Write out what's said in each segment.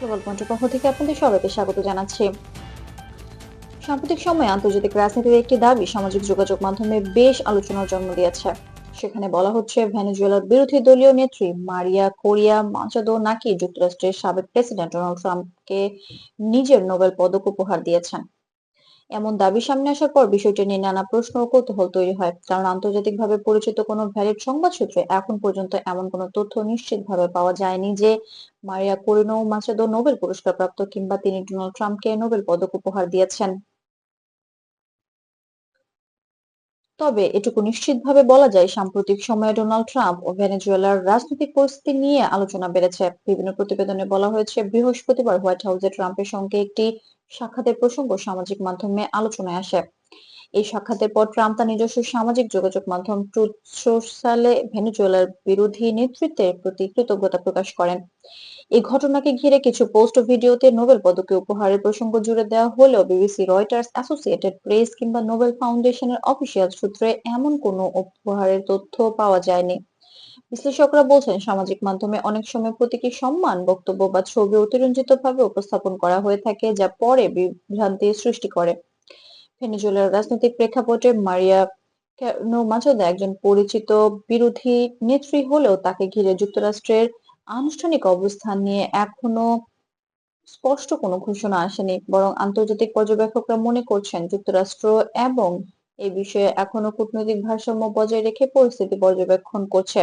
পয়েন্টের পক্ষ থেকে আপনাদের সবাইকে স্বাগত জানাচ্ছি। সাম্প্রতিক সময়ে আন্তর্জাতিক রাজনীতির একটি দাবি সামাজিক যোগাযোগ মাধ্যমে বেশ আলোচনার জন্ম দিয়েছে। সেখানে বলা হচ্ছে, ভেনেজুয়েলার বিরোধী দলীয় নেত্রী মারিয়া কোরিয়া মাচাদো নাকি যুক্তরাষ্ট্রের সাবেক প্রেসিডেন্ট ডোনাল্ড ট্রাম্পকে নিজের নোবেল পদক উপহার দিয়েছেন। এমন দাবি সামনে আসার পর বিষয়টি নিয়ে নানা প্রশ্ন ও কৌতূহল তৈরি হয়। কারণ আন্তর্জাতিকভাবে পরিচিত কোনো ভ্যালিড সংবাদ সূত্রে এখন পর্যন্ত এমন কোনো তথ্য নিশ্চিতভাবে পাওয়া যায়নি যে মারিয়া কোরিনো মাচেদো নোবেল পুরস্কার প্রাপ্ত কিংবা তিনি ডোনাল্ড ট্রাম্পকে নোবেল পদক উপহার দিয়েছেন। তবে এটুকু নিশ্চিতভাবে বলা যায়, সাম্প্রতিক সময়ে ডোনাল্ড ট্রাম্প ও ভেনেজুয়েলার রাজনৈতিক পরিস্থিতি নিয়ে আলোচনা বেড়েছে। বিভিন্ন প্রতিবেদনে বলা হয়েছে, বৃহস্পতিবার হোয়াইট হাউসে ট্রাম্পের সঙ্গে একটি সাক্ষাতের প্রসঙ্গ সামাজিক মাধ্যমে আলোচনায় আসে। এই সাক্ষাতের পর ট্রাম্প তার নিজস্ব সামাজিক যোগাযোগ মাধ্যম ট্রুথ ভেনেজুয়েলার বিরোধী নেতৃত্বের প্রতি কৃতজ্ঞতা প্রকাশ করেন। এই ঘটনাকে ঘিরে কিছু পোস্ট ও ভিডিওতে নোবেল পদকে উপহারের প্রসঙ্গ জুড়ে দেওয়া হলেও বিবিসি রয়টার্স অ্যাসোসিয়েটেড প্রেস কিংবা নোবেল ফাউন্ডেশনের অফিসিয়াল সূত্রে এমন কোনো উপহারের তথ্য পাওয়া যায়নি। বিশ্লেষকরা বলছেন, সামাজিক মাধ্যমে অনেক সময় প্রতীকী সম্মান, বক্তব্য বা ছবি অতিরঞ্জিত ভাবে উপস্থাপন করা হয়ে থাকে, যা পরে বিভ্রান্তির সৃষ্টি করে। ভেনেজুয়েলার রাজনৈতিক প্রেক্ষাপটে মারিয়া মাচোদা একজন পরিচিত বিরোধী নেত্রী হলেও তাকে ঘিরে যুক্তরাষ্ট্রের আনুষ্ঠানিক অবস্থান নিয়ে এখনও স্পষ্ট কোনো ঘোষণা আসেনি, বরং আন্তর্জাতিক পর্যবেক্ষকরা মনে করছেন যুক্তরাষ্ট্র এবং এই বিষয়ে এখনও কূটনৈতিক ভারসাম্য বজায় রেখে পরিস্থিতি পর্যবেক্ষণ করছে।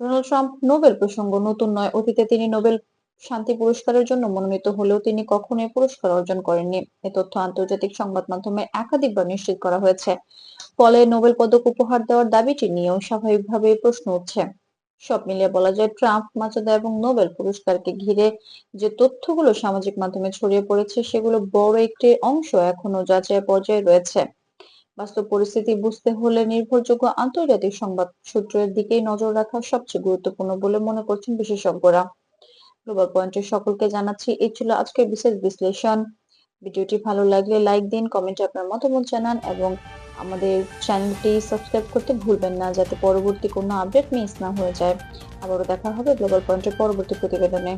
ডোনাল্ড ট্রাম্প নোবেল প্রসঙ্গ, নতুন নয়, অতীতে তিনি নোবেল শান্তি পুরস্কারের জন্য মনোনীত হলেও তিনি কখনোই পুরস্কার অর্জন করেননি। এ তথ্য আন্তর্জাতিক সংবাদ মাধ্যমে একাধিকবার নিশ্চিত করা হয়েছে। ফলে নোবেল পদক উপহার দেওয়ার দাবিটি নিয়েও স্বাভাবিকভাবে প্রশ্ন উঠছে। সব মিলিয়ে বলা যায়, ট্রাম্প, মাচেদা এবং নোবেল পুরস্কারকে ঘিরে যে তথ্যগুলো সামাজিক মাধ্যমে ছড়িয়ে পড়েছে, সেগুলো বড় একটি অংশ এখনও যাচাই পর্যায়ে রয়েছে। বাস্তব পরিস্থিতি বুঝতে হলে নির্ভরযোগ্য আন্তর্জাতিক সংবাদ সূত্রের দিকেই নজর রাখা সবচেয়ে গুরুত্বপূর্ণ বলে মনে করছেন বিশেষজ্ঞরা। গ্লোবাল পয়েন্টের সকলকে জানাচ্ছি, এই ছিল আজকের বিশেষ বিশ্লেষণ। ভিডিওটি ভালো লাগলে লাইক দিন কমেন্টে আপনার মতামত জানান এবং আমাদের চ্যানেলটি সাবস্ক্রাইব করতে ভুলবেন না যাতে পরবর্তী কোনো আপডেট মিস না হয়ে যায়। আবারও দেখা হবে গ্লোবাল পয়েন্টের পরবর্তী প্রতিবেদনে।